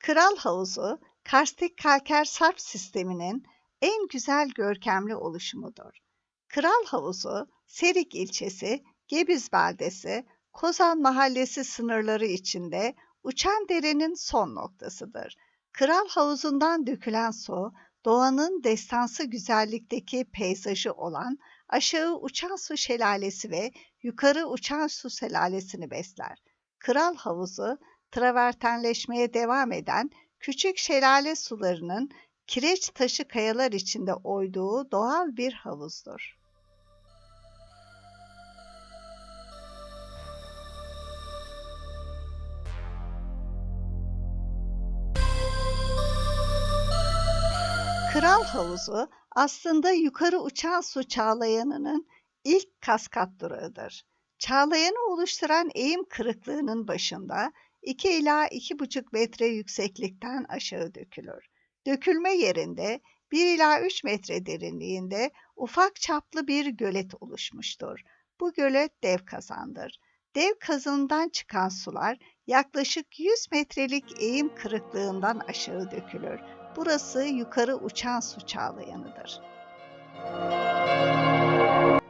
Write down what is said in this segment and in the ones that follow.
Kral Havuzu, karstik kalker sarp sisteminin en güzel görkemli oluşumudur. Kral Havuzu, Serik ilçesi, Gebiz beldesi, Kozan mahallesi sınırları içinde uçan derenin son noktasıdır. Kral Havuzu'ndan dökülen su, doğanın destansı güzellikteki peyzajı olan aşağı uçan su şelalesi ve yukarı uçan su şelalesini besler. Kral Havuzu, travertenleşmeye devam eden küçük şelale sularının kireç taşı kayalar içinde oyduğu doğal bir havuzdur. Kral Havuzu aslında yukarı uçan su çağlayanının ilk kaskat durağıdır. Çağlayanı oluşturan eğim kırıklığının başında 2 ila 2,5 metre yükseklikten aşağı dökülür. Dökülme yerinde 1 ila 3 metre derinliğinde ufak çaplı bir gölet oluşmuştur. Bu gölet dev kazandır. Dev kazanından çıkan sular yaklaşık 100 metrelik eğim kırıklığından aşağı dökülür. Burası yukarı uçan su çağlayanıdır.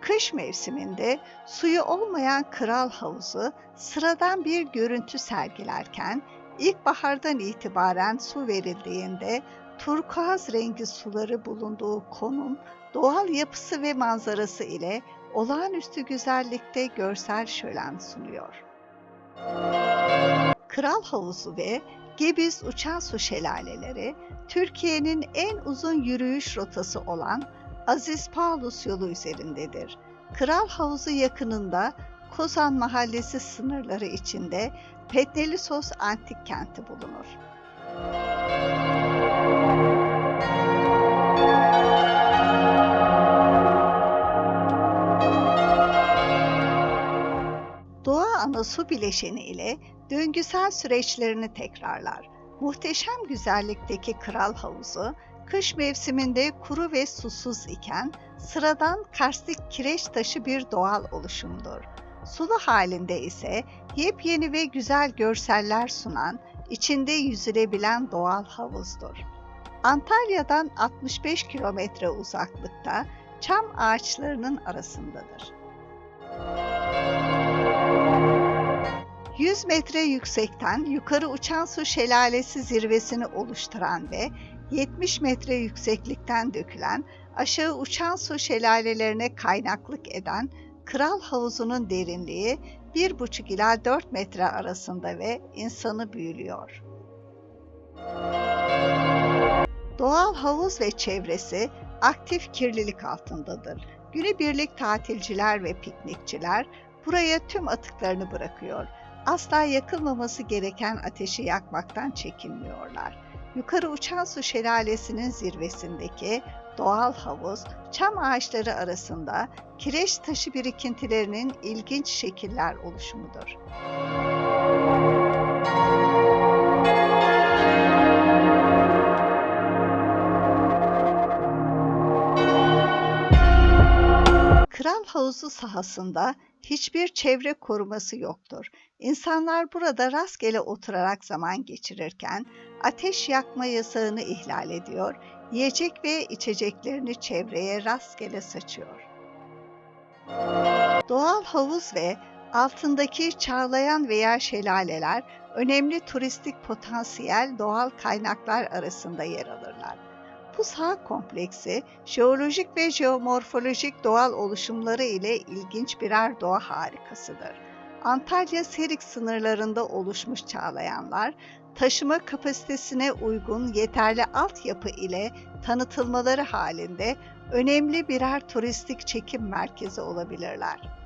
Kış mevsiminde suyu olmayan kral havuzu sıradan bir görüntü sergilerken ilkbahardan itibaren su verildiğinde turkuaz rengi suları bulunduğu konum, doğal yapısı ve manzarası ile olağanüstü güzellikte görsel şölen sunuyor. Kral Havuzu ve Gebiz Uçan Su Şelaleleri, Türkiye'nin en uzun yürüyüş rotası olan Aziz Paulus yolu üzerindedir. Kral Havuzu yakınında Kozan Mahallesi sınırları içinde Petnelisos Antik Kenti bulunur. Doğa ana su bileşeni ile döngüsel süreçlerini tekrarlar. Muhteşem güzellikteki kral havuzu, kış mevsiminde kuru ve susuz iken sıradan karstik kireç taşı bir doğal oluşumdur. Sulu halinde ise yepyeni ve güzel görseller sunan, içinde yüzülebilen doğal havuzdur. Antalya'dan 65 kilometre uzaklıkta çam ağaçlarının arasındadır. 100 metre yüksekten yukarı uçan su şelalesi zirvesini oluşturan ve 70 metre yükseklikten dökülen aşağı uçan su şelalelerine kaynaklık eden Kral Havuzu'nun derinliği 1,5 ila 4 metre arasında ve insanı büyülüyor. Doğal havuz ve çevresi aktif kirlilik altındadır. Günübirlik tatilciler ve piknikçiler buraya tüm atıklarını bırakıyor. Asla yakılmaması gereken ateşi yakmaktan çekinmiyorlar. Yukarı uçan su şelalesinin zirvesindeki doğal havuz, çam ağaçları arasında kireç taşı birikintilerinin ilginç şekiller oluşumudur. Kral Havuzu sahasında hiçbir çevre koruması yoktur. İnsanlar burada rastgele oturarak zaman geçirirken ateş yakma yasağını ihlal ediyor, yiyecek ve içeceklerini çevreye rastgele saçıyor. Doğal havuz ve altındaki çağlayan veya şelaleler önemli turistik potansiyel doğal kaynaklar arasında yer alırlar. Bu saha kompleksi, jeolojik ve jeomorfolojik doğal oluşumları ile ilginç birer doğa harikasıdır. Antalya Serik sınırlarında oluşmuş çağlayanlar, taşıma kapasitesine uygun yeterli altyapı ile tanıtılmaları halinde önemli birer turistik çekim merkezi olabilirler.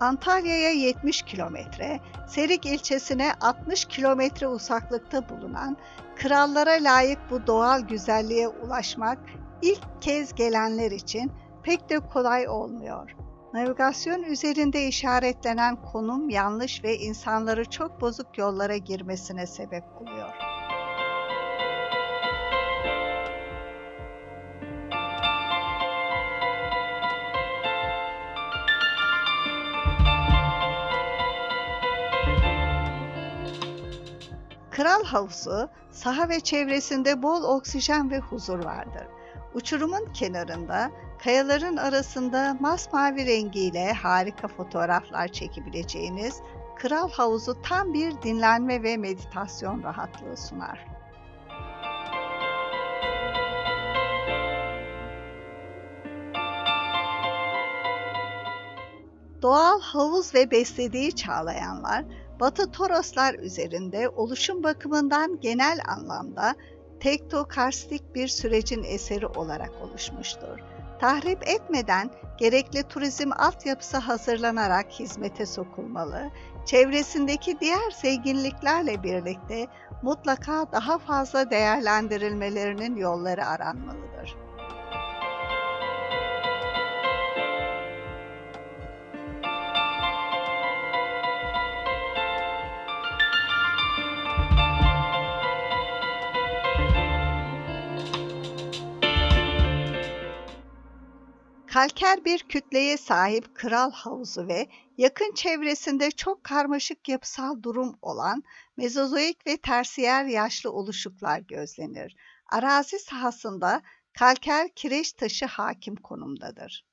Antalya'ya 70 kilometre, Serik ilçesine 60 kilometre uzaklıkta bulunan krallara layık bu doğal güzelliğe ulaşmak ilk kez gelenler için pek de kolay olmuyor. Navigasyon üzerinde işaretlenen konum yanlış ve insanları çok bozuk yollara girmesine sebep oluyor. Kral Havuzu, saha ve çevresinde bol oksijen ve huzur vardır. Uçurumun kenarında, kayaların arasında masmavi rengiyle harika fotoğraflar çekebileceğiniz Kral Havuzu tam bir dinlenme ve meditasyon rahatlığı sunar. Doğal havuz ve beslediği çağlayanlar, Batı Toroslar üzerinde oluşum bakımından genel anlamda tektokarstik bir sürecin eseri olarak oluşmuştur. Tahrip etmeden gerekli turizm altyapısı hazırlanarak hizmete sokulmalı, çevresindeki diğer zenginliklerle birlikte mutlaka daha fazla değerlendirilmelerinin yolları aranmalıdır. Kalker bir kütleye sahip kral havuzu ve yakın çevresinde çok karmaşık yapısal durum olan Mezozoik ve tersiyer yaşlı oluşuklar gözlenir. Arazi sahasında kalker kireç taşı hakim konumdadır.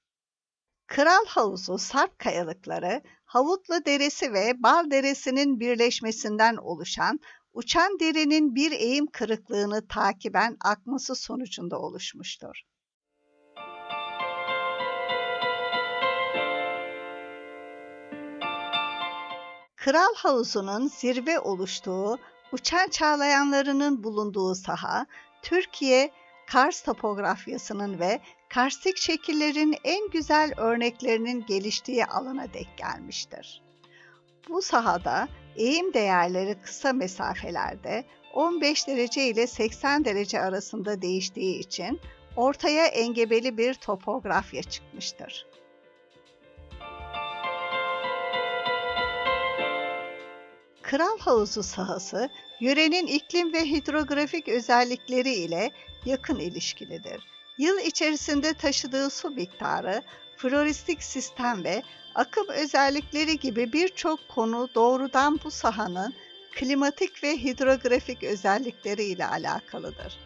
Kral Havuzu Sarp kayalıkları, Havutlu Deresi ve Bal Deresi'nin birleşmesinden oluşan uçan derinin bir eğim kırıklığını takiben akması sonucunda oluşmuştur. Kral Havuzu'nun zirve oluştuğu, uçan çağlayanlarının bulunduğu saha, Türkiye Kars topografyasının ve karstik şekillerin en güzel örneklerinin geliştiği alana denk gelmiştir. Bu sahada eğim değerleri kısa mesafelerde 15 derece ile 80 derece arasında değiştiği için ortaya engebeli bir topografya çıkmıştır. Kral Havuzu sahası, yörenin iklim ve hidrografik özellikleri ile yakın ilişkilidir. Yıl içerisinde taşıdığı su miktarı, floristik sistem ve akım özellikleri gibi birçok konu doğrudan bu sahanın klimatik ve hidrografik özellikleri ile alakalıdır.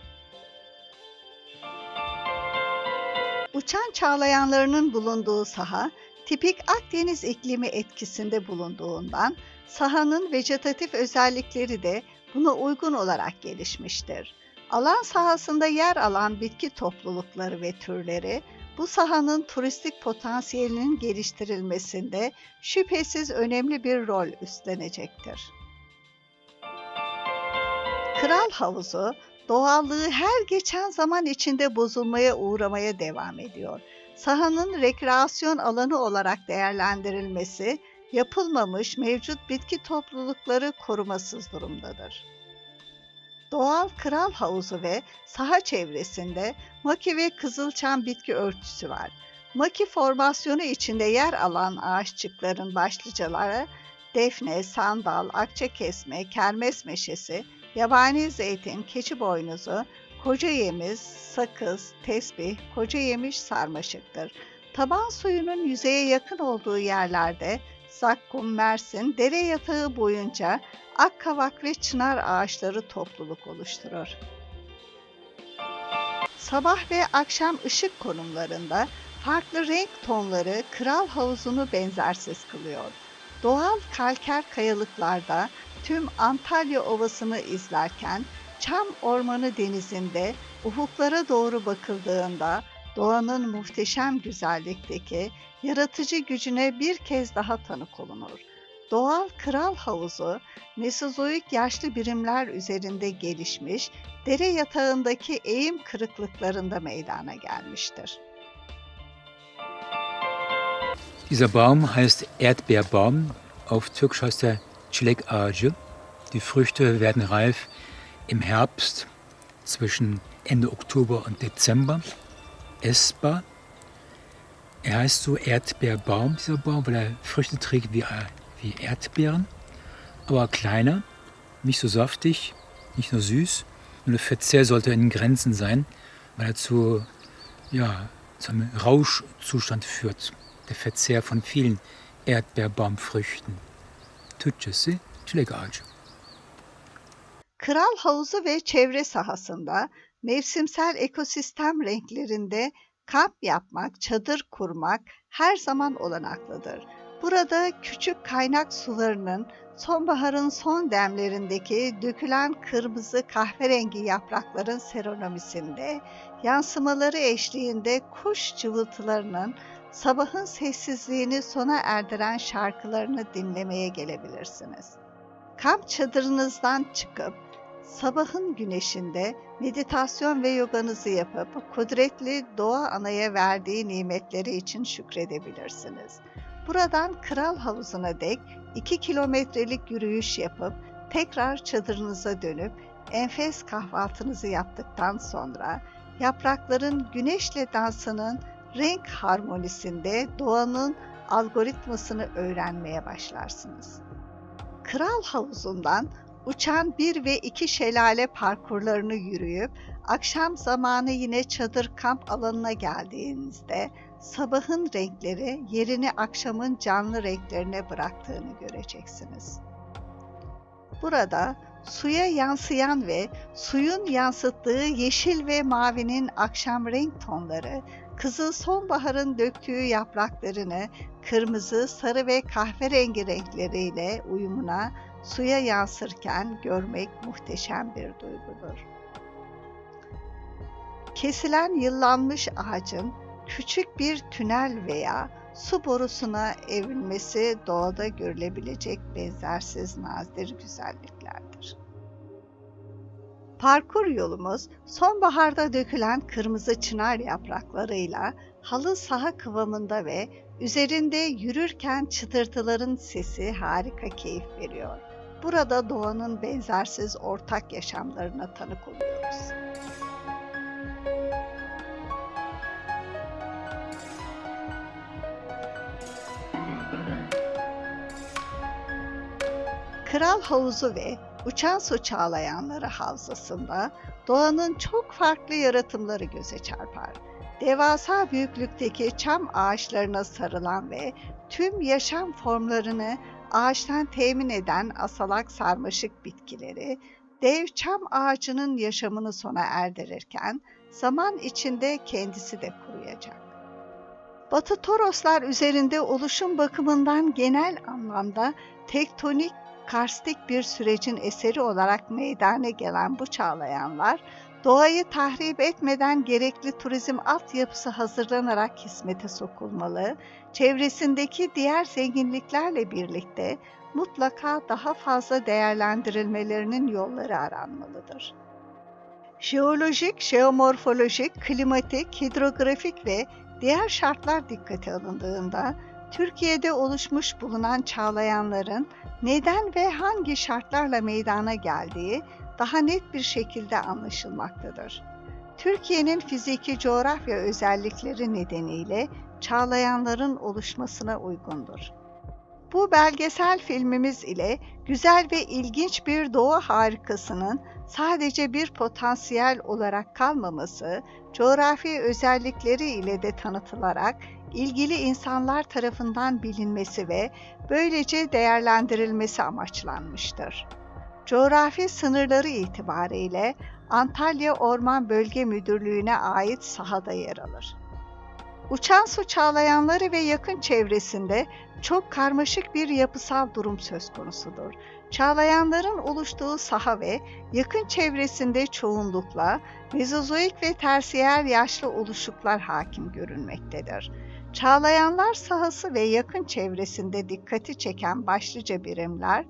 Uçan çağlayanlarının bulunduğu saha, tipik Akdeniz iklimi etkisinde bulunduğundan sahanın vejetatif özellikleri de buna uygun olarak gelişmiştir. Alan sahasında yer alan bitki toplulukları ve türleri bu sahanın turistik potansiyelinin geliştirilmesinde şüphesiz önemli bir rol üstlenecektir. Kral Havuzu doğallığı her geçen zaman içinde bozulmaya uğramaya devam ediyor. Sahanın rekreasyon alanı olarak değerlendirilmesi yapılmamış mevcut bitki toplulukları korumasız durumdadır. Doğal kral havuzu ve saha çevresinde maki ve kızılçam bitki örtüsü var. Maki formasyonu içinde yer alan ağaççıkların başlıcaları defne, sandal, akça kesme, kermes meşesi, yabani zeytin, keçi boynuzu, koca yemiz, sakız, tesbih, koca yemiş sarmaşıktır. Taban suyunun yüzeye yakın olduğu yerlerde Zakkum, Mersin, dere yatağı boyunca akkavak ve çınar ağaçları topluluk oluşturur. Sabah ve akşam ışık konumlarında farklı renk tonları kral havuzunu benzersiz kılıyor. Doğal kalker kayalıklarda tüm Antalya Ovası'nı izlerken Çam Ormanı denizinde ufuklara doğru bakıldığında doğanın muhteşem güzellikteki yaratıcı gücüne bir kez daha tanık olunur. Doğal kral havuzu Mesozoik yaşlı birimler üzerinde gelişmiş, dere yatağındaki eğim kırıklıklarında meydana gelmiştir. Dieser Baum heißt Erdbeerbaum. Auf Türkisch heißt er Çilek ağacı. Die Früchte werden reif im Herbst zwischen Ende Oktober und Dezember. Essbar er heißt so Erdbeerbaum, dieser Baum, weil er Früchte trägt wie, wie Erdbeeren, aber kleiner, nicht so saftig, nicht nur süß. Und der Verzehr sollte in Grenzen sein, weil er zu, ja, zu einem Rauschzustand führt. Der Verzehr von vielen Erdbeerbaumfrüchten. Türkçesi çilek ağacı. Kral havuzu ve çevre sahasında mevsimsel ekosistem renklerinde kamp yapmak, çadır kurmak her zaman olanaklıdır. Burada küçük kaynak sularının sonbaharın son demlerindeki dökülen kırmızı kahverengi yaprakların seronomisinde, yansımaları eşliğinde kuş cıvıltılarının sabahın sessizliğini sona erdiren şarkılarını dinlemeye gelebilirsiniz. Kamp çadırınızdan çıkıp sabahın güneşinde meditasyon ve yoganızı yapıp kudretli doğa anaya verdiği nimetleri için şükredebilirsiniz. Buradan Kral Havuzu'na dek 2 kilometrelik yürüyüş yapıp tekrar çadırınıza dönüp enfes kahvaltınızı yaptıktan sonra yaprakların güneşle dansının renk harmonisinde doğanın algoritmasını öğrenmeye başlarsınız. Kral Havuzu'ndan uçan bir ve iki şelale parkurlarını yürüyüp akşam zamanı yine çadır kamp alanına geldiğinizde sabahın renkleri yerini akşamın canlı renklerine bıraktığını göreceksiniz. Burada suya yansıyan ve suyun yansıttığı yeşil ve mavinin akşam renk tonları, kızıl sonbaharın döktüğü yapraklarını kırmızı, sarı ve kahverengi renkleriyle uyumuna suya yansırken görmek muhteşem bir duygudur. Kesilen yıllanmış ağacın küçük bir tünel veya su borusuna evrilmesi doğada görülebilecek benzersiz nadir güzelliklerdir. Parkur yolumuz sonbaharda dökülen kırmızı çınar yapraklarıyla halı saha kıvamında ve üzerinde yürürken çıtırtıların sesi harika keyif veriyor. Burada doğanın benzersiz ortak yaşamlarına tanık oluyoruz. Kral Havuzu ve Uçan Su Çağlayanları Havzası'nda doğanın çok farklı yaratımları göze çarpar. Devasa büyüklükteki çam ağaçlarına sarılan ve tüm yaşam formlarını ağaçtan temin eden asalak sarmaşık bitkileri, dev çam ağacının yaşamını sona erdirirken zaman içinde kendisi de kuruyacak. Batı Toroslar üzerinde oluşum bakımından genel anlamda tektonik karstik bir sürecin eseri olarak meydana gelen bu çağlayanlar, doğayı tahrip etmeden gerekli turizm altyapısı hazırlanarak hizmete sokulmalı, çevresindeki diğer zenginliklerle birlikte mutlaka daha fazla değerlendirilmelerinin yolları aranmalıdır. Jeolojik, jeomorfolojik, klimatik, hidrografik ve diğer şartlar dikkate alındığında Türkiye'de oluşmuş bulunan çağlayanların neden ve hangi şartlarla meydana geldiği daha net bir şekilde anlaşılmaktadır. Türkiye'nin fiziki coğrafya özellikleri nedeniyle çağlayanların oluşmasına uygundur. Bu belgesel filmimiz ile güzel ve ilginç bir doğa harikasının sadece bir potansiyel olarak kalmaması, coğrafi özellikleri ile de tanıtılarak ilgili insanlar tarafından bilinmesi ve böylece değerlendirilmesi amaçlanmıştır. Coğrafi sınırları itibariyle Antalya Orman Bölge Müdürlüğü'ne ait sahada yer alır. Uçan su çağlayanları ve yakın çevresinde çok karmaşık bir yapısal durum söz konusudur. Çağlayanların oluştuğu saha ve yakın çevresinde çoğunlukla mezozoik ve tersiyer yaşlı oluşuklar hakim görünmektedir. Çağlayanlar sahası ve yakın çevresinde dikkati çeken başlıca birimler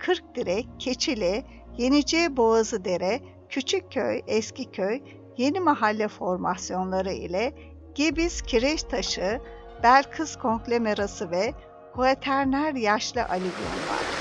Kırkdirek, Keçili, Yenice Boğazı Dere, Küçükköy, Eskiköy, Yeni Mahalle formasyonları ile Gebiz Kireçtaşı, Belkıs Konglomerası ve Kuaterner Yaşlı Alüvyonlar.